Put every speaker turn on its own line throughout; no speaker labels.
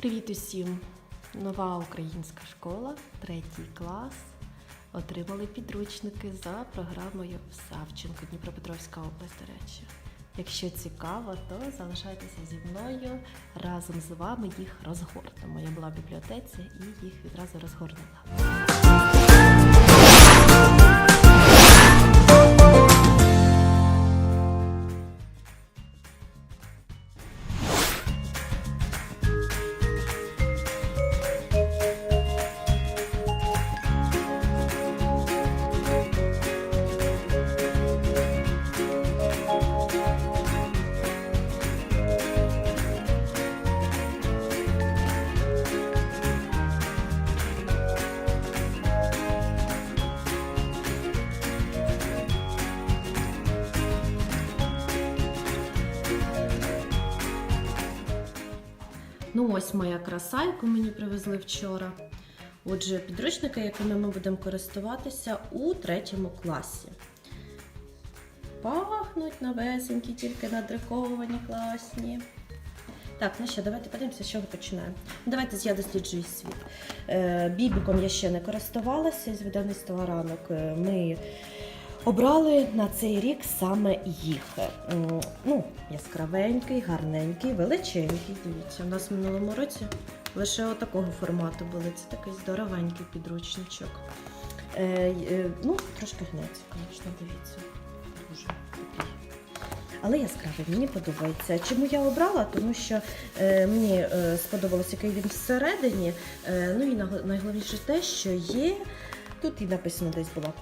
Привіт усім! Нова українська школа, третій клас. Отримали підручники за програмою Савченко, Дніпропетровська область, до речі. Якщо цікаво, то залишайтеся зі мною. Разом з вами їх розгорнемо. Я була в бібліотеці і їх відразу розгорнула. Ну, ось моя краса, яку мені привезли вчора. Отже, підручники, якими ми будемо користуватися у третьому класі. Пахнуть новесенькі, тільки надруковані, класні. Так, ну що, давайте подивимося, з чого починаємо. Давайте я досліджую світ. Е, бібіком я ще не користувалася з видавництва ранок. Е, Ми обрали на цей рік саме їх. Ну, яскравенький, гарненький, величенький. Дивіться, у нас в минулому році лише отакого формату були. Це такий здоровенький підручничок. Е, е, ну, трошки гнеться, звісно, дивіться. Дуже такий. Але яскравий, мені подобається. Чому я обрала? Тому що е, мені е, сподобалося, який він всередині. Е, ну і найголовніше те, що є. Тут і написано десь було.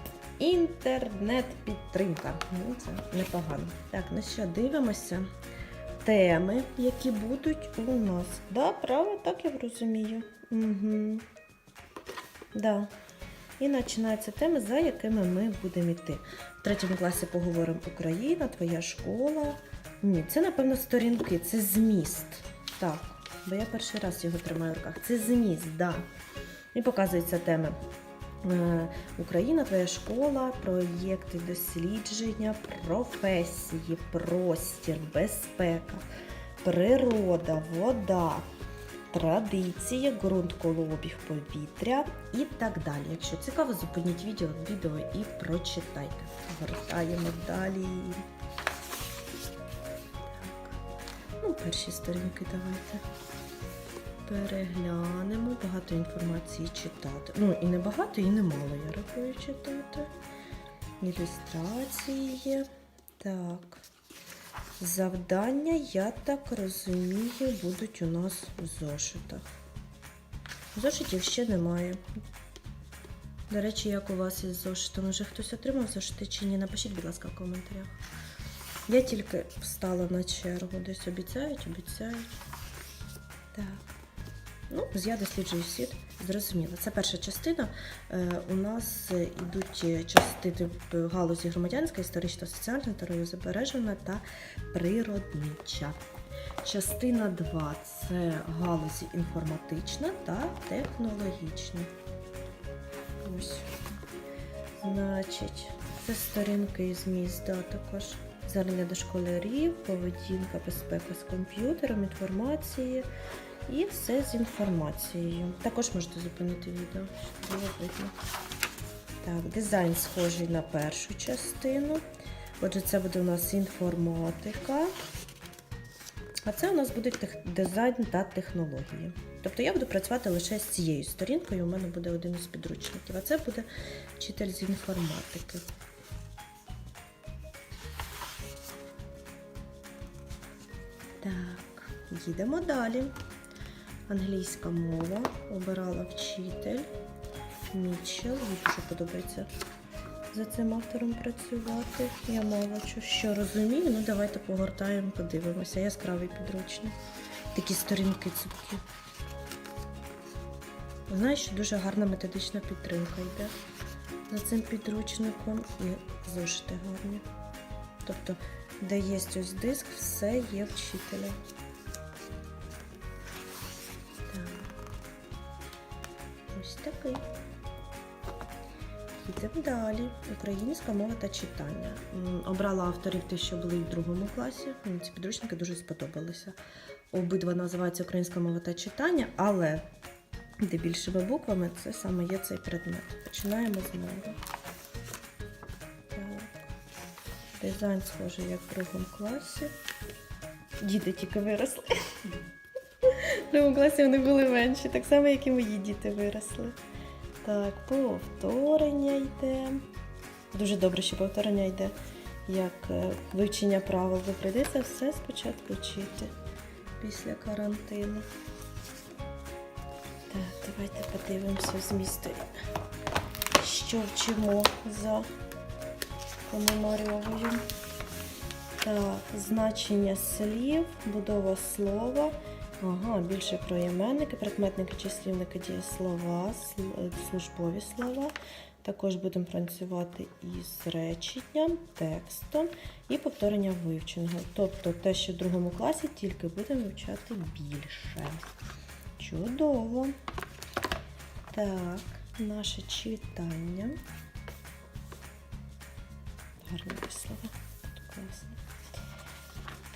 Інтернет-підтримка. Ну, це непогано. Так, ну що, дивимося. Теми, які будуть у нас. Да, право, так я розумію. Угу. Да. І починаються теми, за якими ми будемо йти. В третьому класі поговоримо Україна, твоя школа. Ні, це, напевно, сторінки, це зміст. Так, бо я перший раз його тримаю в руках. Це зміст, да. І показуються теми. Е, Україна, твоя школа, проєкти дослідження, професії, простір, безпека, природа, вода, традиції, ґрунт, колообіг, повітря і так далі. Якщо цікаво, зупиніть відео, відео і прочитайте. Вертаємо далі. Так. Ну, перші сторінки давайте переглянемо. Багато інформації читати. Ну, і не багато, і не мало, я рахую читати. Ілюстрації. Так. Завдання, я так розумію, будуть у нас в зошитах. Зошитів ще немає. До речі, як у вас із зошитом? Вже хтось отримав зошити чи ні? Напишіть, будь ласка, в коментарях. Я тільки встала на чергу, десь обіцяють, обіцяють. Так. Ну, я досліджую світ. Зрозуміло. Це перша частина. Е, у нас е, ідуть е, частини в галузі громадянська, історична, соціальна, тероrizобережена та природнича. Частина 2 це галузі інформатична та технологічна. Ось. Значить, це сторінки з міста також. Звернення до школярів, поведінка, безпека з комп'ютером, інформації і все з інформацією. Також можете зупинити відео, щоб було видно. Так, дизайн схожий на першу частину. Отже, це буде у нас інформатика. А це у нас буде дизайн та технології. Тобто я буду працювати лише з цією сторінкою, у мене буде один із підручників, а це буде вчитель з інформатики. Так, їдемо далі. Англійська мова. Обирала вчитель. Мітчел. Мені дуже подобається за цим автором працювати. Я мало що, розумію. Ну давайте погортаємо, подивимося. Яскравий підручник. Такі сторінки цупкі. Знаю, що дуже гарна методична підтримка йде за цим підручником і зошити гарні. Тобто, де є ось диск, все є вчителя. Ось такий. Їдемо далі. Українська мова та читання. Обрала авторів тих, що були в другому класі. Ці підручники дуже сподобалися. обидва називаються українська мова та читання, але де більшими буквами це саме є цей предмет. Починаємо з нього. Дизайн схожий, як в другому класі. Діти тільки виросли. Другому класі вони були менші, так само, як і мої діти виросли. Так, повторення йде. Дуже добре, що повторення йде як е, вивчення правил, бо прийдеться все спочатку вчити після карантину. Так, давайте подивимося змісту, що вчимо за Пономарьовою. Так, значення слів, будова слова. Ага, більше про іменники, прикметники, числівники, дієслова, е, службові слова. Також будемо працювати із реченням, текстом і повторенням вивченого. Тобто те, що в другому класі, тільки будемо вивчати більше. Чудово. Так, наше читання. Гарні слова. Класно.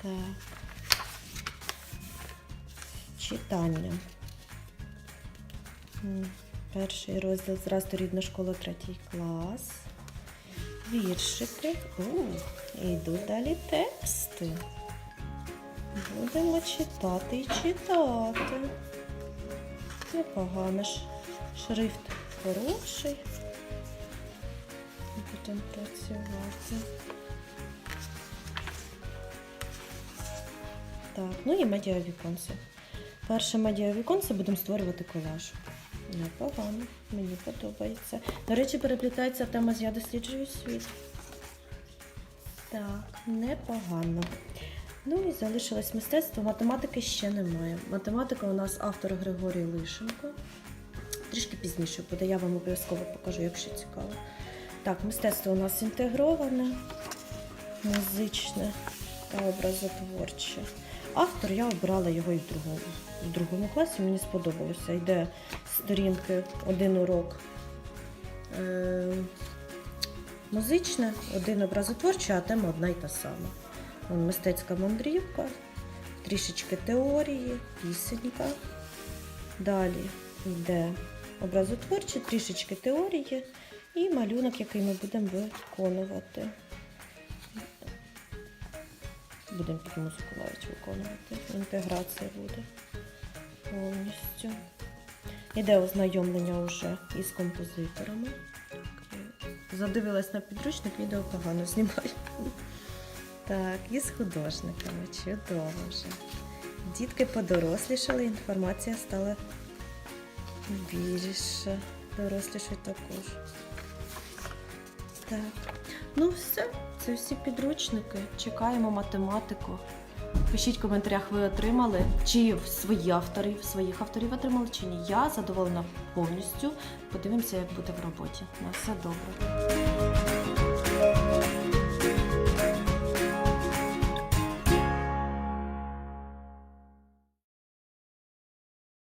Так. Читання. Перший розділ зразу рідна школа, третій клас. Віршики. У, йдуть далі тексти. Будемо читати і читати. Непогано ж. Шрифт хороший. Будемо працювати. Так, ну і медіавіконце. Перше медіавіконце будемо створювати колаж. Непогано, мені подобається. До речі, переплітається тема з я досліджую світ. Так, непогано. Ну і залишилось мистецтво. Математики ще немає. Математика у нас автор Григорій Лишенко. Трішки пізніше буде, я вам обов'язково покажу, якщо цікаво. Так, мистецтво у нас інтегроване, музичне образотворче. Автор я обрала його і в другому, в другому класі, мені сподобалося. Йде сторінки один урок е, музичне, один образотворчий, а тема одна й та сама. Мистецька мандрівка, трішечки теорії, пісенька. Далі йде образотворче, трішечки теорії і малюнок, який ми будемо виконувати. Будемо під навіть виконувати. Інтеграція буде повністю. Іде ознайомлення вже із композиторами. Задивилась на підручник, відео погано знімаю. Так, і з художниками. Чудово вже. Дітки подорослішали, інформація стала більше. Доросліші також. Так. Ну все, це всі підручники. Чекаємо математику. Пишіть в коментарях, ви отримали, чи свої автори, своїх авторів отримали, чи ні. Я задоволена повністю. Подивимося, як буде в роботі. На все добре.